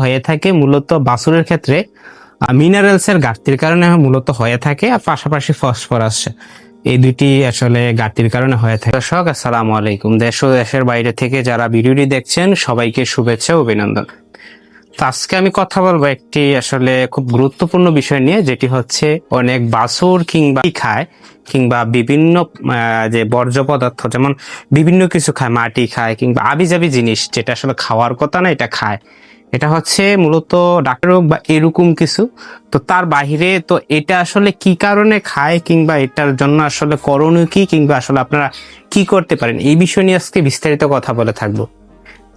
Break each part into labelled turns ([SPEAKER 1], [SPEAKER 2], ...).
[SPEAKER 1] হয়ে থাকে মূলত বাছুরের ক্ষেত্রে মিনারেলস এর ঘাটতির কারণে মূলত হয়ে থাকে, আর পাশাপাশি ফসফরাস এই দুটি আসলে ঘাটতির কারণে হয়ে থাকে। দর্শক, আসসালামু আলাইকুম। দেশ ও দেশের বাইরে থেকে যারা ভিডিওটি দেখছেন, সবাইকে শুভেচ্ছা অভিনন্দন। তো আজকে আমি কথা বলব একটি আসলে খুব গুরুত্বপূর্ণ বিষয় নিয়ে, যেটি হচ্ছে অনেক বাছুর কিংবা খায়, কিংবা বিভিন্ন যে বর্জ্য পদার্থ, যেমন বিভিন্ন কিছু খায়, মাটি খায়, কিংবা আবিজাবি জিনিস, যেটা আসলে খাওয়ার কথা না, এটা খায়। এটা হচ্ছে মূলত ডাক্তার বা এরকম কিছু। তো তার বাহিরে তো এটা আসলে কি কারণে খায় কিংবা এটার জন্য আসলে করণীয় কি কিংবা আসলে আপনারা কি করতে পারেন? এই বিষয় নিয়ে আজকে বিস্তারিত কথা বলে থাকব।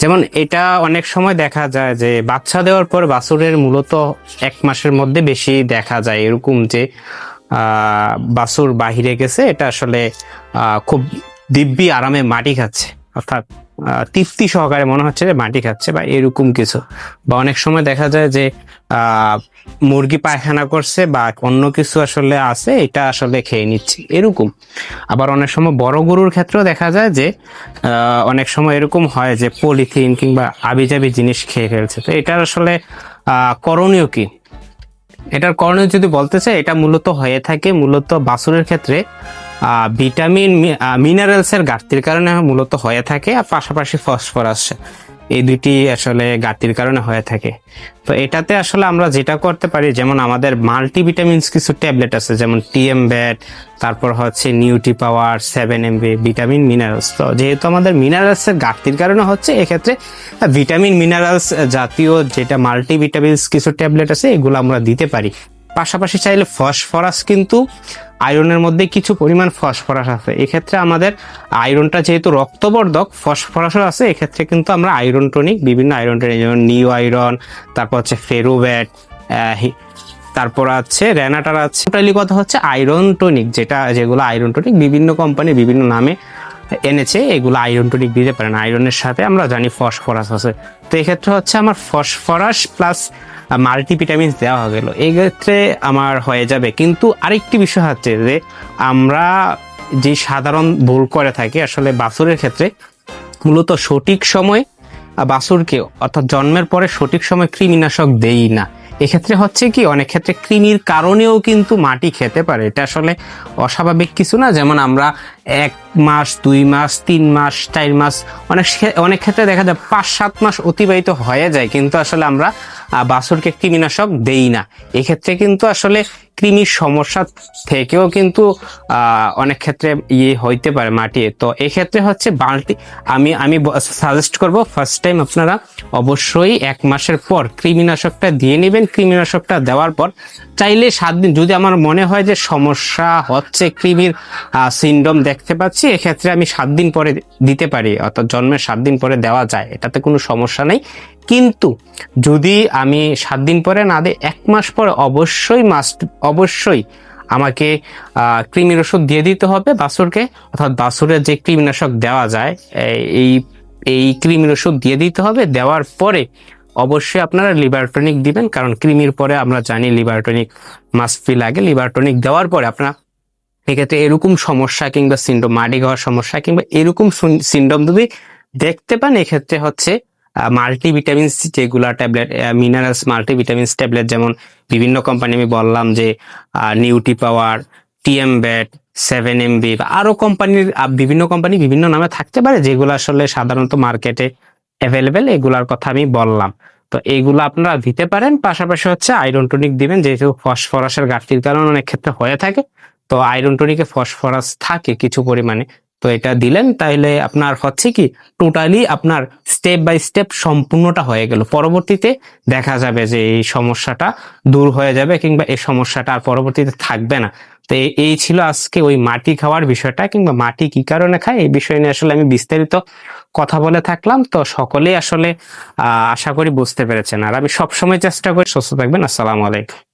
[SPEAKER 1] যেমন এটা অনেক সময় দেখা যায় যে বাচ্চা দেওয়ার পর বাছুরের মূলত এক মাসের মধ্যে বেশি দেখা যায় এরকম যে বাছুর বাহিরে গেছে, এটা আসলে খুব দিব্যি আরামে মাটি খাচ্ছে। অর্থাৎ তৃপ্তি সহকারে মনে হচ্ছে যে মাটি খাচ্ছে বা এরকম কিছু। বা অনেক সময় দেখা যায় যে মুরগি পায়খানা করছে বা অন্য কিছু আসলে আছে, এটা আসলে খেয়ে নিচ্ছে, এরকম। আবার অনেক সময় বড় গরুর ক্ষেত্রেও দেখা যায় যে অনেক সময় এরকম হয় যে পলিথিন কিংবা আবিজাবি জিনিস খেয়ে ফেলছে। তো এটার আসলে করণীয় কি? এটার করণীয় যদি বলতে চাই, এটা মূলত হয়ে থাকে মূলত বাছুরের ক্ষেত্রে ভিটামিন মিনারেলসের ঘাটতির কারণে মূলত হয়ে থাকে, আর পাশাপাশি ফসফরাস এই দুটি আসলে ঘাটতির কারণে হয়ে থাকে। তো এটাতে আসলে আমরা যেটা করতে পারি, যেমন আমাদের মাল্টিভিটামিনস কিছু ট্যাবলেট আছে, যেমন টিএম ব্যাট তারপর হচ্ছে নিউটি power seven MB vitamin minerals তো যেহেতু আমাদের মিনারেলসের ঘাটতির কারণে হচ্ছে, এক্ষেত্রে ভিটামিন মিনারেলস জাতীয় যেটা মাল্টিভিটামিনস কিছু ট্যাবলেট আছে, এগুলো আমরা দিতে পারি। পাশাপাশি চাইলে ফসফরাস কিন্তু আয়রনের মধ্যে কিছু পরিমাণ ফসফরাস আছে। এক্ষেত্রে আমাদের আয়রনটা যেহেতু রক্তবর্ধক, ফসফরাসও আছে। এক্ষেত্রে কিন্তু আমরা আয়রন টনিক, বিভিন্ন আয়রন টনিক, যেমন নিউ আয়রন, তারপর হচ্ছে ফেরোব্যাট তারপর আছে রেনাটার আছে। টোটালি কথা হচ্ছে আয়রন টনিক, যেটা, যেগুলো আয়রন টনিক বিভিন্ন কোম্পানি বিভিন্ন নামে এনেছে, এগুলো আয়রন টনিক দিতে পারেন আয়রনের সাথে আমরা জানি ফসফরাস আছে। তো এক্ষেত্রে হচ্ছে আমার ফসফরাস প্লাস মাল্টিভিটামিন দেওয়া হয়ে গেল। এক্ষেত্রে আমার হয়ে যাবে। কিন্তু আরেকটি বিষয় হচ্ছে যে, আমরা যে সাধারণ ভুল করে থাকি, আসলে বাছুরের ক্ষেত্রে মূলত সঠিক সময় বাছুরকে অর্থাৎ জন্মের পরে সঠিক সময় কৃমিনাশক দেই না। এক্ষেত্রে হচ্ছে কি, অনেক ক্ষেত্রে কৃমির কারণেও কিন্তু মাটি খেতে পারে। এটা আসলে অস্বাভাবিক কিছু না। যেমন আমরা এক মাস, দুই মাস, তিন মাস, চার মাস, অনেক অনেক ক্ষেত্রে দেখা যায় পাঁচ সাত মাস অতিবাহিত হয়ে যায়। কিন্তু আসলে আমরা বাছুরকে কৃমিনাশক দেই না। এক্ষেত্রে কিন্তু আসলে কৃমির সমস্যা থেকেও কিন্তু অনেক ক্ষেত্রে ইয়ে হইতে পারে মাটি। তো এক্ষেত্রে হচ্ছে বালতি, আমি আমি সাজেস্ট করব ফার্স্ট টাইম আপনারা অবশ্যই এক মাসের পর কৃমিনাশকটা দিয়ে নেবেন। কৃমিনাশকটা দেওয়ার পর চাইলে সাত দিন, যদি আমার মনে হয় যে সমস্যা হচ্ছে কৃমির সিন্ডম দেখতে পাচ্ছি, এক্ষেত্রে আমি সাত দিন পরে দিতে পারি, অর্থাৎ জন্মের সাত দিন পরে দেওয়া যায়, এটাতে কোনো সমস্যা নেই। কিন্তু যদি আমি সাত দিন পরে না দিই, এক মাস পরে অবশ্যই মাস্ট অবশ্যই আমাকে কৃমির ওষুধ দিয়ে দিতে হবে বাছুরকে অর্থাৎ বাছুরের যে কৃমিনাশক দেওয়া যায় এই- এই কৃমির ওষুধ দিয়ে দিতে হবে। দেওয়ার পরে অবশ্যই আপনারা লিভার টনিক দিবেন, কারণ কৃমির পরে আমরা জানি লিভার টনিক মাস্ট ফি লাগে। লিভার টনিক দেওয়ার পরে আপনারা এক্ষেত্রে এরকম সমস্যা কিংবা সিন্ডম মাটি খাওয়ার সমস্যা কিংবা এরকম সিন্ডম যদি দেখতে পান, এক্ষেত্রে হচ্ছে মাল্টিভিটামিনস যেগুলা ট্যাবলেট মিনারেলস মাল্টিভিটামিনস ট্যাবলেট যেমন বিভিন্ন কোম্পানি আমি বললাম যে নিউটি পাওয়ার টিএম ব্যাট সেভেন এমবি বা আরও কোম্পানির বিভিন্ন কোম্পানি বিভিন্ন নামে থাকতে পারে যেগুলো আসলে সাধারণত মার্কেটে অ্যাভেলেবেল এগুলার কথা আমি বললাম। তো এইগুলো আপনারা দিতে পারেন, পাশাপাশি হচ্ছে আয়রন টনিক দিবেন, যেহেতু ফসফরাসের ঘাটতির কারণে অনেক ক্ষেত্রে হয়ে থাকে। তো আয়রন টনিকে ফসফরাস থাকে কিছু পরিমাণে। তো এটা দিলেন তাহলে আপনার হচ্ছে কি টোটালি আপনার স্টেপ বাই স্টেপ সম্পূর্ণটা হয়ে গেল। পরবর্তীতে দেখা যাবে যে এই সমস্যাটা দূর হয়ে যাবে কিংবা এই সমস্যাটা আর পরবর্তীতে থাকবে না। তো এই- ছিল আজকে ওই মাটি খাওয়ার বিষয়টা কিংবা মাটি কি কারণে খায়, এই বিষয় নিয়ে আসলে আমি বিস্তারিত কথা বলে থাকলাম। তো সকলেই আসলে আশা করি বুঝতে পেরেছেন। আর আমি সবসময় চেষ্টা করি সুস্থ থাকবেন। আসসালামু আলাইকুম।